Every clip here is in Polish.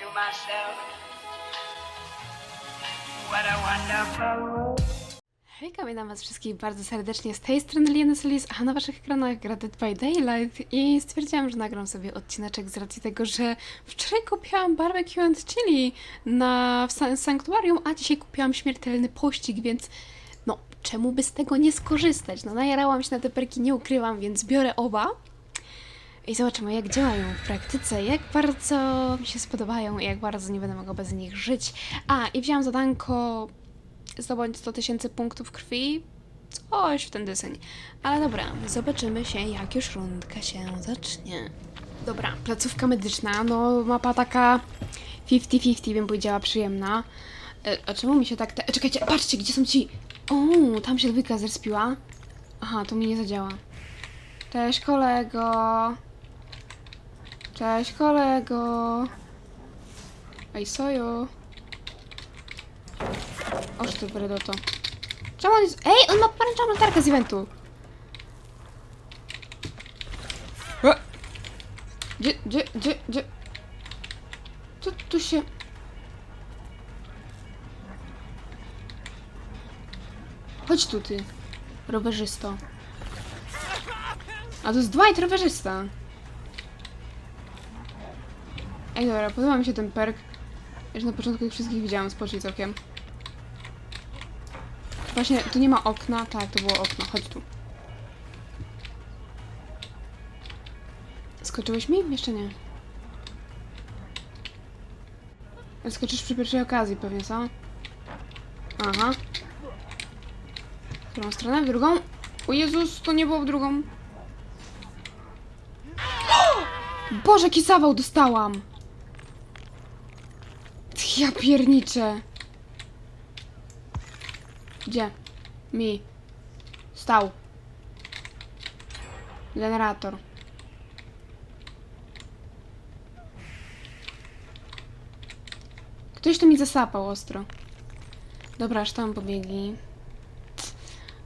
to myself, what a wonderful world. Hejka, witam was wszystkich bardzo serdecznie z tej strony Liana Solis, a na waszych ekranach gra Dead by Daylight i stwierdziłam, że nagram sobie odcineczek z racji tego, że wczoraj kupiłam barbecue and chili na w san- sanktuarium, a dzisiaj kupiłam śmiertelny pościg, więc no, czemu by z tego nie skorzystać? No, najarałam się na te perki, nie ukrywam, więc biorę oba. I zobaczymy, jak działają w praktyce, jak bardzo mi się spodobają i jak bardzo nie będę mogła bez nich żyć. A, i wziąłam zadanko zdobądź 100 tysięcy punktów krwi, coś w ten deseń. Ale dobra, zobaczymy się, jak już rundka się zacznie. Dobra, placówka medyczna, no mapa taka 50-50 bym powiedziała, przyjemna. E, a czemu mi się tak... Te... Czekajcie, patrzcie, gdzie są ci... O, tam się dwójka zrespiła. Aha, to mi nie zadziała. Cześć kolego. Cześć kolego. Ej, soju. Oż ty to. Czemu on jest... Ej, on ma pomarańczową latarkę z eventu. E! Gdzie, gdzie, gdzie, gdzie? Co tu się... Chodź tu, ty. Rowerzysto. A to jest Dwight, rowerzysta. Ej, dobra, podoba mi się ten perk. Już na początku ich wszystkich widziałam, spocznie całkiem. Właśnie, tu nie ma okna. Tak, to było okno. Chodź tu. Skoczyłeś mi? Jeszcze nie. Skoczysz przy pierwszej okazji pewnie, co? Aha. W którą stronę? W drugą? O Jezus, to nie było w drugą. Boże, jaki dostałam! Ja pierniczę. Gdzie? Mi. Stał. Generator. Ktoś tu mi zasapał ostro. Dobra, aż tam pobiegli.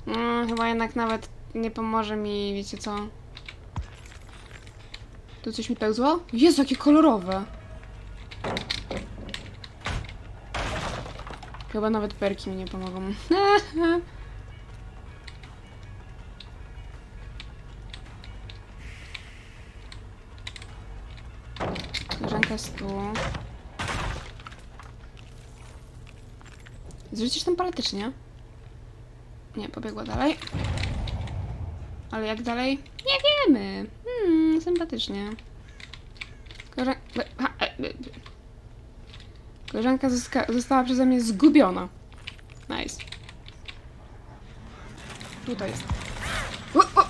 No, chyba jednak nawet nie pomoże mi, wiecie co? Tu coś mi pełzło? Jezu, jakie kolorowe! Chyba nawet perki mi nie pomogą. Koleżanka jest tu. Zrzucisz tam paletę, czy nie? Nie, pobiegła dalej. Ale jak dalej? Nie wiemy. Hmm, sympatycznie. Koleżanka... Koleżanka została przeze mnie zgubiona. Nice. Tutaj jest. O, o!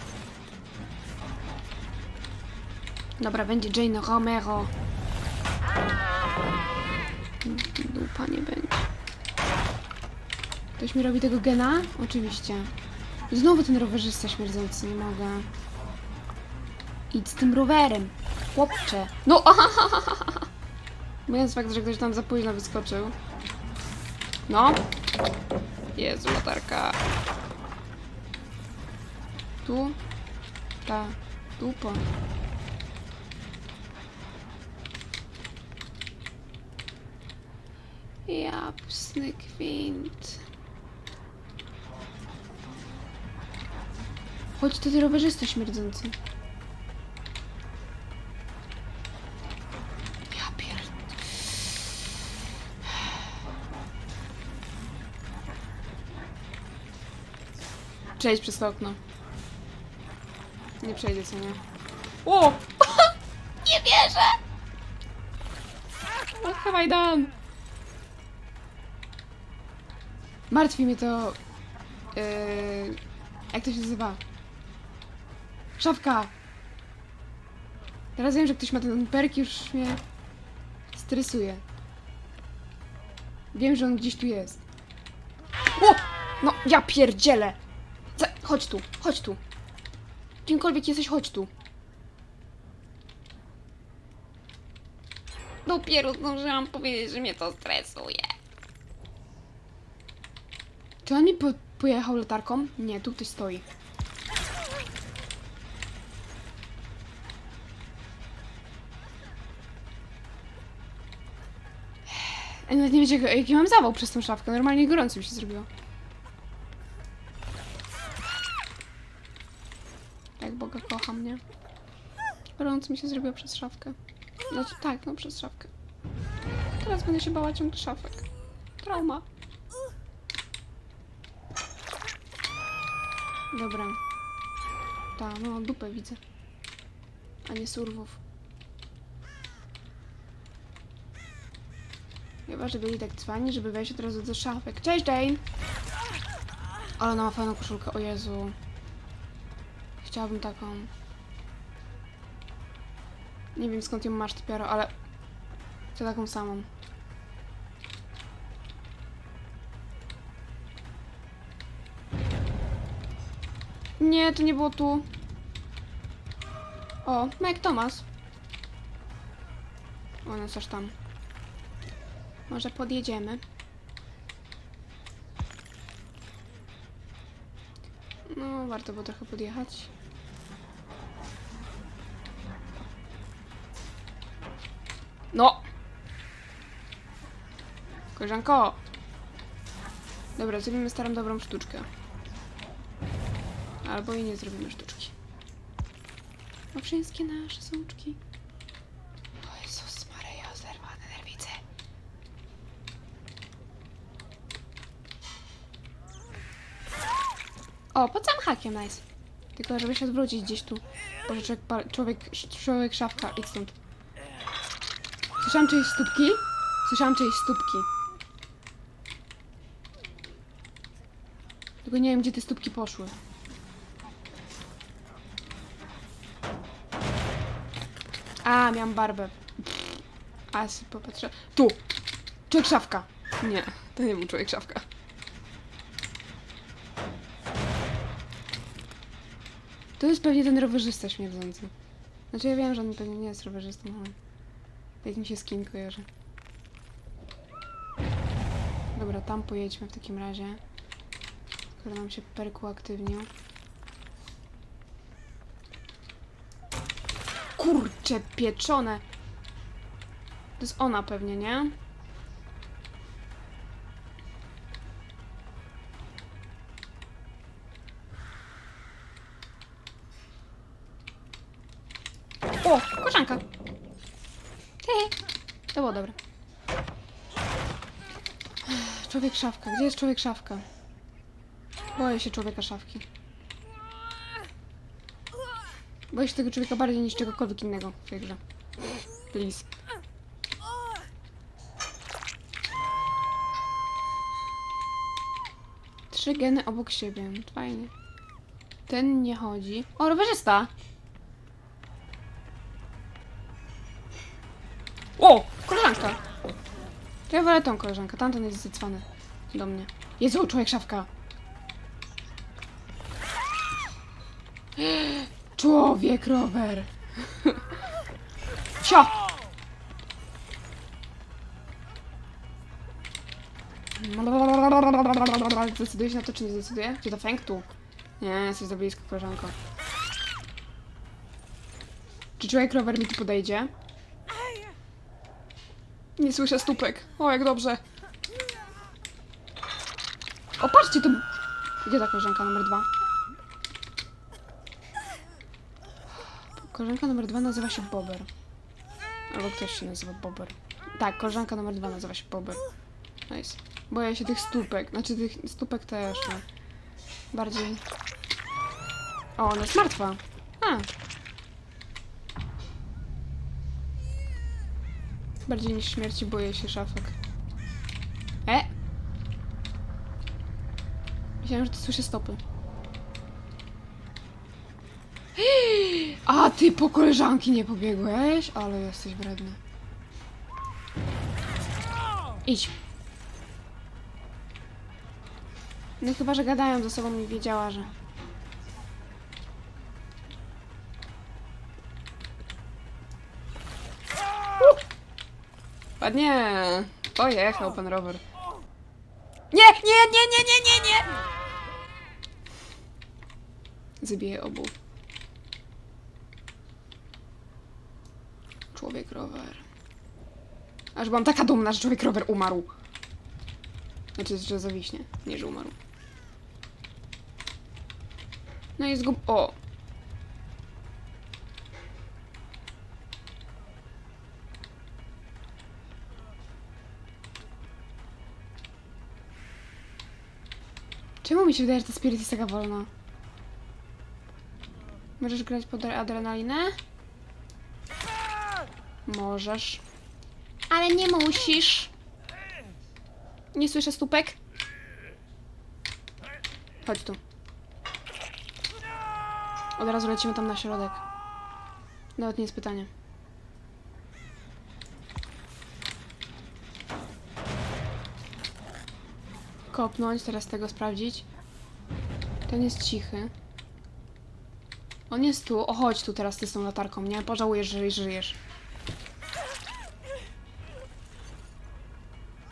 Dobra, będzie Jane Romero. Dupa nie będzie. Ktoś mi robi tego gena? Oczywiście. Znowu ten rowerzysta śmierdzący, nie mogę. Idź z tym rowerem, chłopcze. No, Mówiąc fakt, że ktoś tam za późno wyskoczył. No. Jezu, latarka. Tu. Ta. Dupa. Japsny kwint. Chodź ty, ty rowerzysta śmierdzący. Przejdź przez to okno. Nie przejdzie, co nie? O! nie wierzę! What have I done? Martwi mnie to... Yy, jak to się nazywa? Szafka! Teraz wiem, że ktoś ma ten perk już mnie stresuje. Wiem, że on gdzieś tu jest. O! No, ja pierdzielę! Co? Chodź tu, chodź tu. Kimkolwiek jesteś, chodź tu. Dopiero zdążyłam powiedzieć, że mnie to stresuje. Czy on mi po pojechał latarką? Nie, tu ktoś stoi. Ej, Nawet nie wiecie, jaki mam zawał przez tą szafkę. Normalnie gorąco mi się zrobiło. Nie? Mi się zrobiło przez szafkę. To tak, no przez szafkę. Teraz będę się bała ciągle szafek. Trauma. Dobra. Ta, no dupę widzę. A nie surwów. Chyba, że byli tak cwani, żeby wejść od razu do szafek. Cześć, Jane! Ale ona ma fajną koszulkę, o Jezu. Chciałabym taką. Nie wiem skąd ją masz, Typiaro, ale... Chcę taką samą. Nie, to nie było tu. O, Mike Thomas. O, no coś tam. Może podjedziemy. No, warto było trochę podjechać. No! Koleżanko! Dobra, zrobimy starą, dobrą sztuczkę. Albo i nie zrobimy sztuczki. No wszystkie nasze suczki. O Jezus Maryja, zerwane nerwice. O, pod hakiem, nice. Tylko żeby się odwrócić gdzieś tu. Boże, człowiek, człowiek, człowiek szafka, idź stąd. Słyszałam czyjeś stópki? Słyszałam czyjeś stópki. Tylko nie wiem, gdzie te stópki poszły. A, miałam barbę. A, się popatrzę. Tu! Człowiek szafka. Nie, to nie był człowiek szafka. To jest pewnie ten rowerzysta śmierdzący. Znaczy ja wiem, że on pewnie nie jest rowerzystą, ale... Tak mi się skin kojarzy. Dobra, tam pojedźmy w takim razie. Skoro nam się perku aktywnił. Kurcze pieczone! To jest ona pewnie, nie? O! Koszanka! To było dobre. Człowiek szafka. Gdzie jest człowiek szafka? Boję się człowieka szafki. Boję się tego człowieka bardziej niż czegokolwiek innego w tej. Please. Trzy geny obok siebie. Fajnie. Ten nie chodzi. O, rowerzysta! Wolę tą koleżankę. Tamten jest zdycwany do mnie. Jezu, człowiek szafka! Człowiek rower! Sio! Zdecydujesz na to, czy nie zdecyduje? Czy to fęk tu? Nie, jesteś za blisko, koleżanko. Czy człowiek rower mi tu podejdzie? Nie słyszę stópek. O, jak dobrze. O, patrzcie, tu... Gdzie ta koleżanka numer dwa? Koleżanka numer dwa nazywa się Bober. Albo ktoś się nazywa Bober. Tak, koleżanka numer dwa nazywa się Bober. Nice. Boję się tych stópek. Znaczy tych stópek też, no. Bardziej... O, ona jest martwa. A. Bardziej niż śmierci boję się szafek. E! Myślałem, że to słyszę stopy. A ty po koleżanki nie pobiegłeś? Ale jesteś wredny. Idź. No chyba, że gadają ze sobą i wiedziała, że... Ładnie. Pojechał pan rower. Nie, nie, nie, nie, nie, nie, nie! Zabiję obu. Człowiek rower. Aż byłam taka dumna, że człowiek rower umarł. Znaczy, że zawiśnie, nie że umarł. No i zgub... O! Czemu mi się wydaje, że ta spirit jest taka wolna? Możesz grać pod adrenalinę? Możesz. Ale nie musisz. Nie słyszę stópek? Chodź tu. Od razu lecimy tam na środek. Nawet nie jest pytanie. Kopnąć, teraz tego sprawdzić. Ten jest cichy. On jest tu. O, chodź tu teraz ty z tą latarką, nie? Pożałujesz, że żyjesz.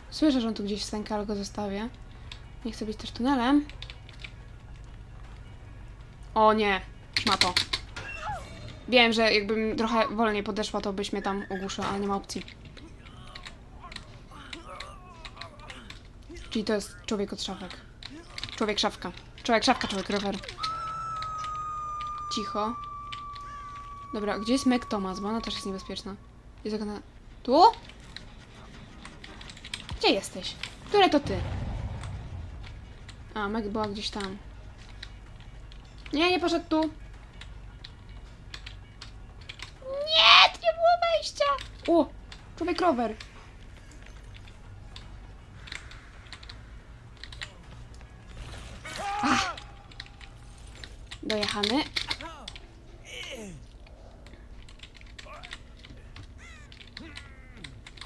Słyszę, że on tu gdzieś stęka, ale go zostawię. Nie chcę być też tunelem. O nie, szmato. Wiem, że jakbym trochę wolniej podeszła, to byś mnie tam ogłuszył, ale nie ma opcji. Czyli to jest człowiek od szafek. Człowiek szafka. Człowiek szafka, człowiek rower. Cicho. Dobra, gdzie jest Meg Thomas? Bo ona też jest niebezpieczna. Jest ona... Tu? Gdzie jesteś? Które to ty? A, Meg była gdzieś tam. Nie, nie poszedł tu. Nie, tu nie było wejścia. O, człowiek rower. Dojechany.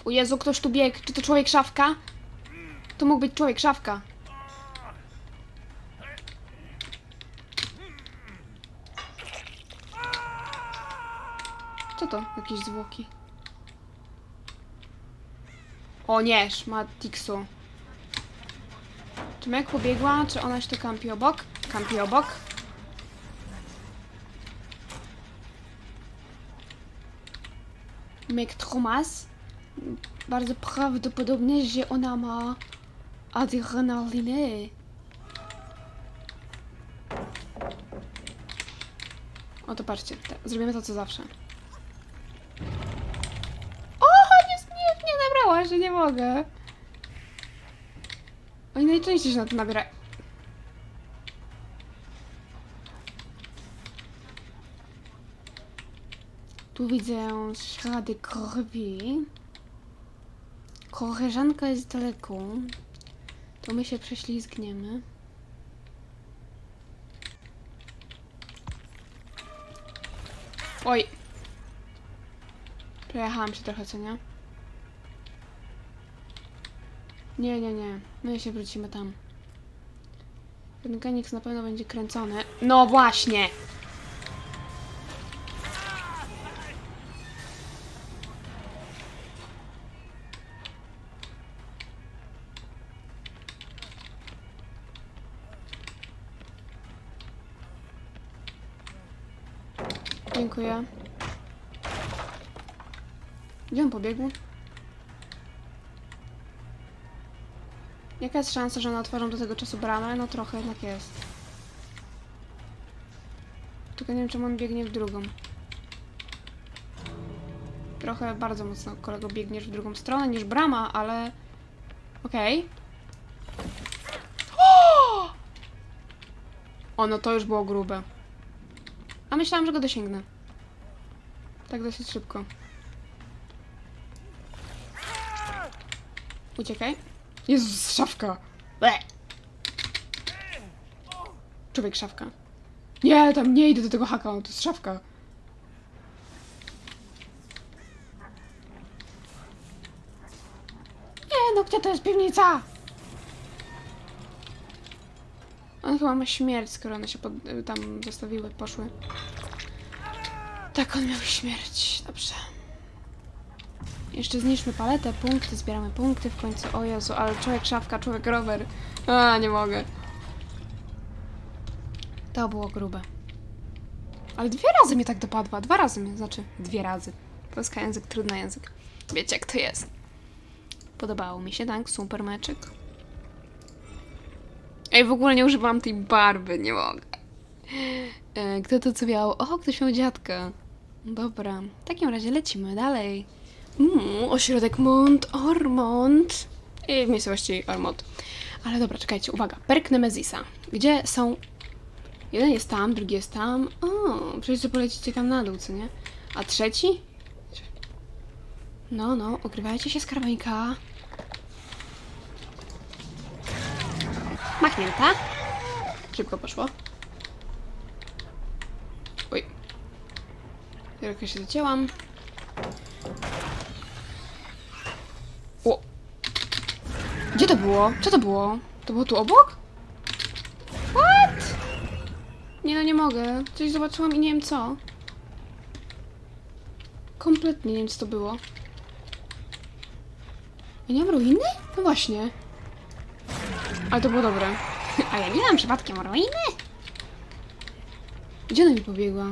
O Jezu, ktoś tu biegł. Czy to człowiek szafka? To mógł być człowiek szafka. Co to? Jakieś zwłoki. O nie, szmatiksu. Czy Meg pobiegła, czy ona tu kampi obok? Kampi obok. Meg Thomas. Bardzo prawdopodobne, że ona ma adrenalinę. O, to patrzcie, zrobimy to co zawsze. O, jest nie, nie nabrała, że nie mogę. Oni najczęściej się na to nabiera. Tu widzę ślady krwi. Koleżanka jest daleko. To my się prześlizgniemy. Oj. Przejechałam się trochę, co nie? Nie, nie, nie. My się wrócimy tam. Ten Genix na pewno będzie kręcony. No właśnie! Dziękuję. Gdzie on pobiegł? Jaka jest szansa, że one otworzą do tego czasu bramę? No trochę jednak jest. Tylko nie wiem, czemu on biegnie w drugą. Trochę bardzo mocno, kolego, biegniesz w drugą stronę niż brama, ale... Okej. O! o, no to już było grube. A myślałam, że go dosięgnę. Tak dosyć szybko. Uciekaj. Jezus, szafka! Ble. Człowiek szafka. Nie, tam nie idę do tego haka, to jest szafka. Nie, no gdzie to jest piwnica? On chyba ma śmierć, skoro one się pod, tam zostawiły, poszły. Tak, on miał śmierć. Dobrze. Jeszcze zniszczmy paletę, punkty, zbieramy punkty w końcu. O Jezu, ale człowiek szafka, człowiek rower. A, nie mogę. To było grube. Ale dwie razy mnie tak dopadła. Dwa razy mnie, znaczy dwie razy. Polska język, trudny język. Wiecie jak to jest. Podobało mi się, tak? Super meczyk. Ej, w ogóle nie używałam tej barwy, nie mogę. E, Kto to co miał? O, ktoś miał dziadka. Dobra, w takim razie lecimy dalej. Mm, ośrodek Mont Ormont. I w miejscowości Ormont. Ale dobra, czekajcie, uwaga. Perk Nemezisa. Gdzie są... Jeden jest tam, drugi jest tam. O, przecież polecicie tam na dół, co nie? A trzeci? No, no, ukrywajcie się, skarbonka. Machnięta. Szybko poszło. Oj. Trochę się zacięłam. O! Gdzie to było? Co to było? To było tu obok? What? Nie no, nie mogę. Coś zobaczyłam i nie wiem co. Kompletnie nie wiem co to było. Ja nie mam ruiny? No właśnie. Ale to było dobre. A ja nie mam przypadkiem ruiny? Gdzie ona mi pobiegła?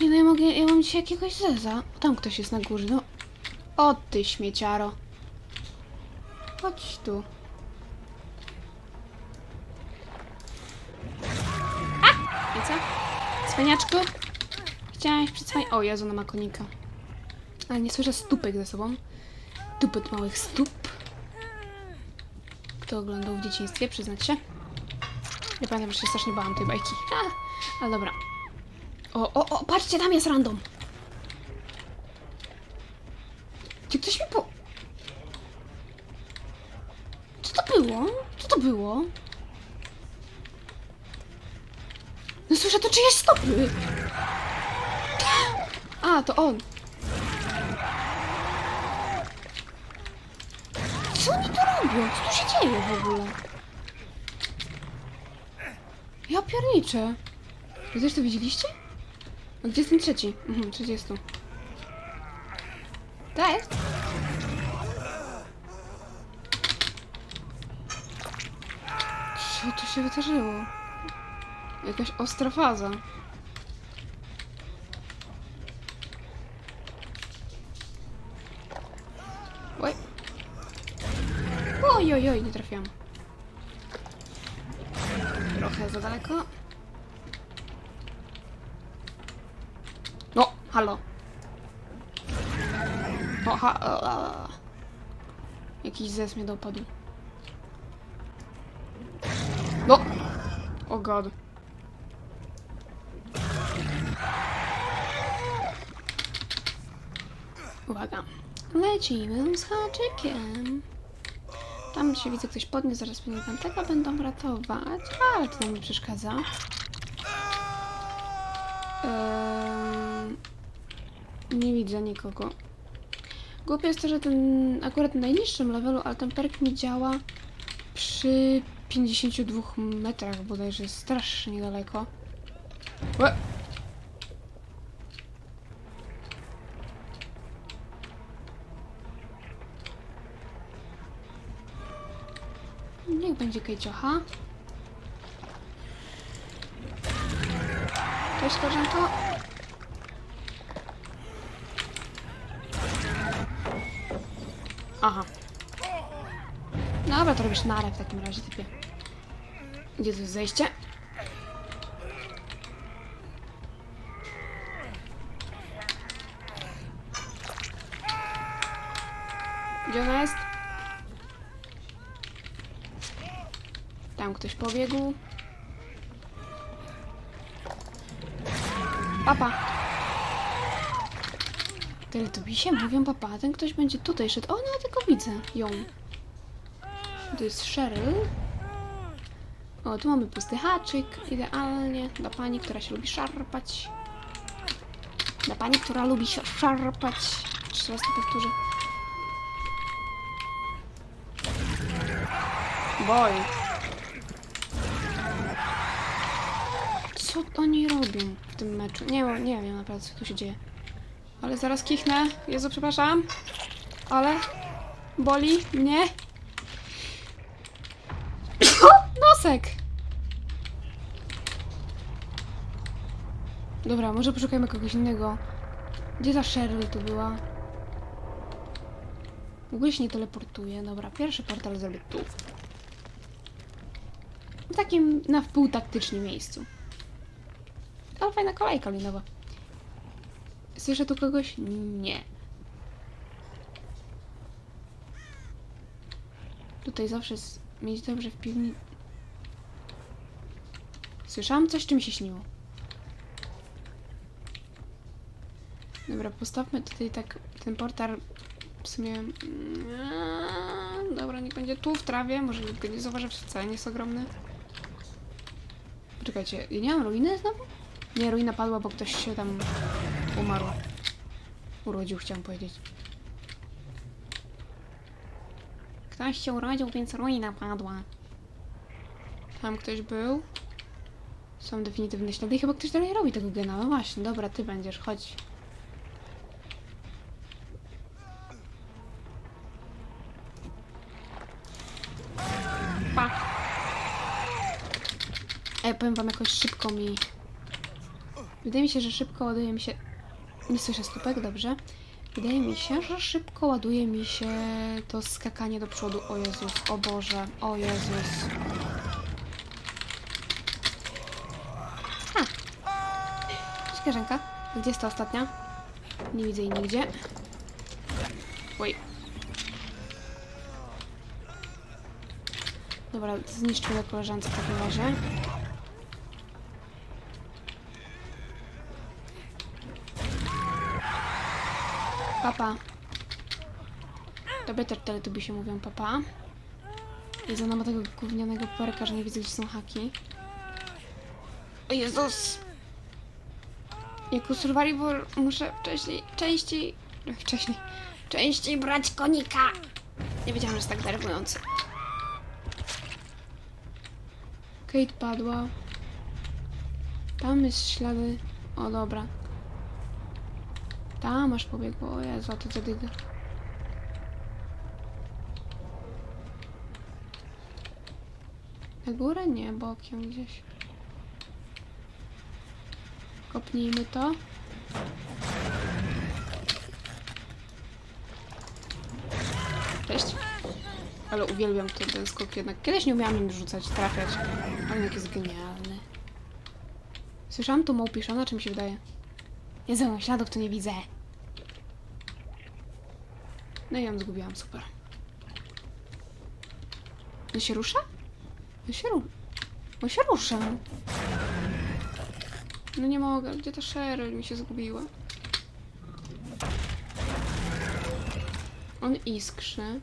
Nie no, ja mogę, ja mam dzisiaj jakiegoś zeza. O, tam ktoś jest na górze, no. O ty śmieciaro. Chodź tu. A! I co? Cwaniaczku? Chciałaś przycwaniać... O, Jezu, ona ma konika. Ale nie słyszę stópek ze sobą. Tupet małych stóp. Kto oglądał w dzieciństwie, przyznać się? Ja pamiętam, że się strasznie bałam tej bajki. A, ale dobra. O, o, o, patrzcie, tam jest random. Czy ktoś mi po... Co to było? Co to było? No słyszę to czyjeś stopy. A, to on. Co oni tu Co tu się dzieje w ogóle? Ja pierniczę. Wy też to widzieliście? A gdzie jest ten trzeci? Mhm, trzeci jest tu. Tak? Co tu się wydarzyło? Jakaś ostra faza. Oj. Oj, oj, oj, nie trafiłam. Trochę za daleko. No, halo. O, ha, a, a. Jakiś zes mnie dopadł. No! O god. Uwaga. Lecimy z haczykiem. Tam się widzę, ktoś podniósł, zaraz pewnie tam tego będą ratować, ale to nam nie przeszkadza. Eee, nie widzę nikogo. Głupie jest to, że ten akurat na najniższym levelu, ale ten perk mi działa przy 52 metrach bodajże, jest strasznie daleko. Łe! Niech będzie kejciocha. Cześć, koleżanko. Aha. Dobra, to robisz narę w takim razie, typie. Gdzie to jest zejście? Gdzie ona jest? Tam ktoś pobiegł. Papa. Się mówią papa, ten ktoś będzie tutaj szedł. O, no ja tylko widzę ją. To jest Cheryl. O, tu mamy pusty haczyk. Idealnie. Dla pani, która się lubi szarpać. Dla pani, która lubi się szarpać. Jeszcze raz to powtórzę. Boj. Co oni robią w tym meczu? Nie, nie wiem naprawdę, co tu się dzieje. Ale zaraz kichnę. Jezu, przepraszam. Ale boli mnie. Nosek! Dobra, może poszukajmy kogoś innego. Gdzie ta Cheryl tu była? W ogóle się nie teleportuje. Dobra, pierwszy portal zrobię tu. W takim na wpół taktycznym miejscu. Ale fajna kolejka linowa. Słyszę tu kogoś? Nie. Tutaj zawsze jest mieć dobrze w piwni. Słyszałam coś, czy mi się śniło? Dobra, postawmy tutaj tak ten portal w sumie... mm, Dobra, niech będzie tu w trawie, może nikt nie zauważy, wcale nie jest ogromny. Poczekajcie, ja nie mam ruiny znowu? Nie, ruina padła, bo ktoś się tam umarł. Urodził, chciałam powiedzieć. Ktoś się urodził, więc ruina padła. Tam ktoś był. Są definitywne ślady chyba ktoś dalej robi tego gena. No właśnie, dobra, ty będziesz, chodź. Pa. Ej, powiem wam jakoś szybko mi... Wydaje mi się, że szybko ładuje mi się... Nie słyszę stópek, dobrze. Wydaje mi się, że szybko ładuje mi się to skakanie do przodu. O Jezus, o Boże, o Jezus. Cześć, Karzenka. Gdzie jest ta ostatnia? Nie widzę jej nigdzie. Oj. Dobra, zniszczymy koleżance w takim razie. Papa. Tobie też teletubi się mówią papa. Jezu, ona ma tego gównianego perka, że nie widzę, gdzie są haki. O Jezus! Jako survivor muszę wcześniej, częściej, wcześniej, częściej brać konika. Nie wiedziałam, że jest tak denerwujący. Kate padła. Tam jest ślady. O, dobra. Tam masz pobiegło. O Jezu, to zadyga. Na górę? Nie, bokiem gdzieś. Kopnijmy to. Cześć. Ale uwielbiam ten, skok jednak. Kiedyś nie umiałam nim rzucać, trafiać. Ale jednak jest genialny. Słyszałam tu małpiszona, czy mi się wydaje? Jezu, mam śladów tu nie widzę. No i ją zgubiłam, super. On się rusza? On się rusza. On się rusza. No nie mogę, gdzie ta Cheryl mi się zgubiła? On iskrzy.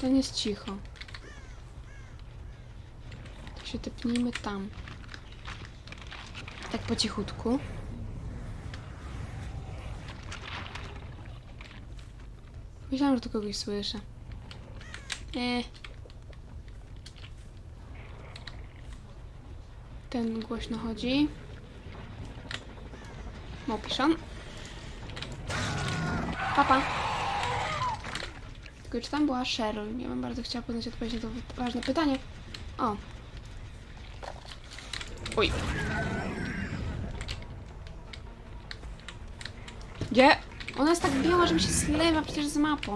To nie jest cicho. To się tepnijmy tam. Tak po cichutku. Myślałam, że tu kogoś słyszę. Nie. Ten głośno chodzi. Małpiszon. Papa. Tylko czy tam była Cheryl? Ja bym bardzo chciała poznać odpowiedź na to ważne pytanie. O. Oj. Gdzie? Ona jest tak biała, że mi się zlewa przecież z mapą.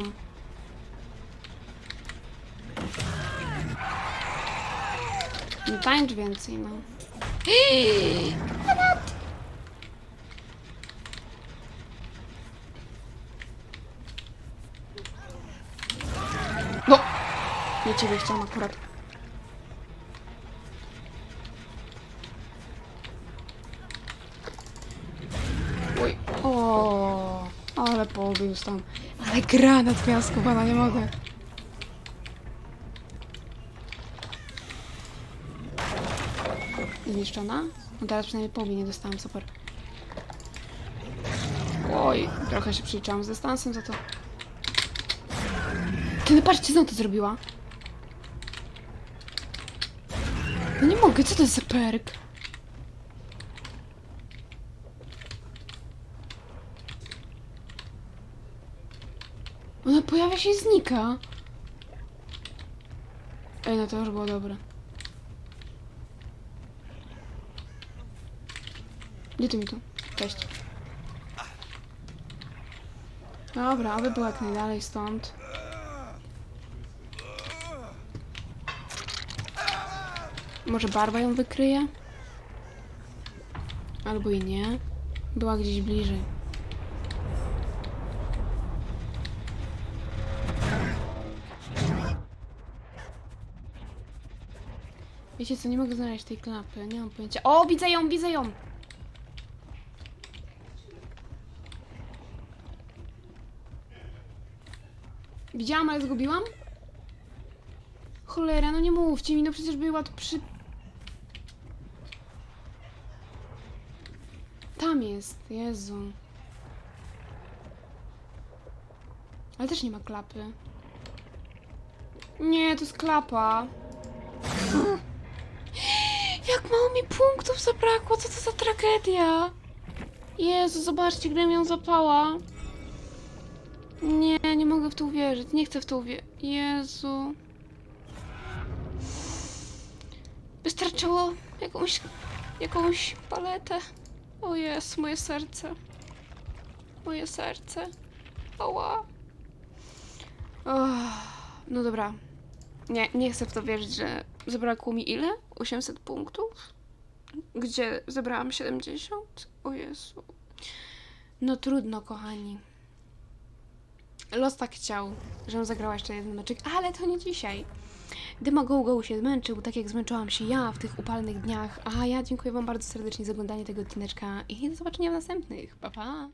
Nie tańcz więcej, no. No! Nie ciebie chciałam akurat. Oj. O, pobił tam. Ale granat miała skubana, nie mogę. Zniszczona? No teraz przynajmniej połowie nie dostałam, super. Oj, trochę się przyliczałam z dystansem za to. Ty, no patrzcie, ona to zrobiła? No nie mogę, co to jest za perk? Ona pojawia się i znika. Ej, no to już było dobre. Gdzie ty mi tu? Cześć. Dobra, aby było jak najdalej stąd. Może barwa ją wykryje? Albo i nie. Była gdzieś bliżej. Wiecie co, nie mogę znaleźć tej klapy, nie mam pojęcia. O, widzę ją, widzę ją! Widziałam, ale zgubiłam? Cholera, no nie mówcie mi, no przecież była tu przy... Tam jest, Jezu. Ale też nie ma klapy. Nie, to jest klapa. Mało mi punktów zabrakło, co to za tragedia? Jezu, zobaczcie, gdybym ją zapała. Nie, nie mogę w to uwierzyć. Nie chcę w to uwierzyć. Jezu. Wystarczyło jakąś, jakąś paletę. O jest, moje serce. Moje serce. Ała. Oh, no dobra. Nie, nie chcę w to wierzyć, że zabrakło mi ile? 800 punktów? Gdzie zebrałam 70? O Jezu. No trudno, kochani. Los tak chciał, żebym zagrała jeszcze jeden meczek, ale to nie dzisiaj. Dymagogo się zmęczył, tak jak zmęczyłam się ja w tych upalnych dniach. A ja dziękuję Wam bardzo serdecznie za oglądanie tego odcineczka i do zobaczenia w następnych. Pa, pa!